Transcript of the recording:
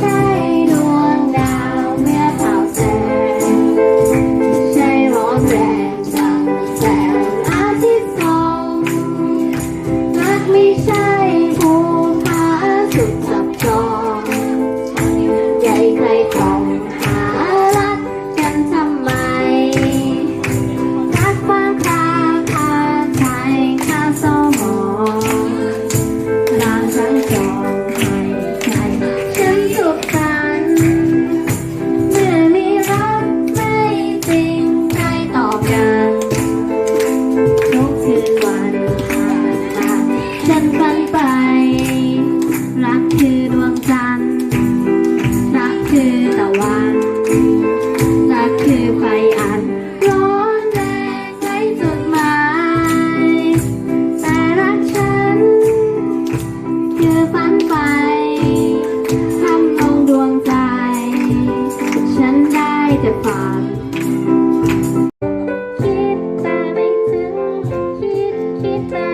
Bye. ไฟทำลงดวงใจ ฉันได้แต่ฝันคิดแต่ไม่ถึง คิดคิดแต่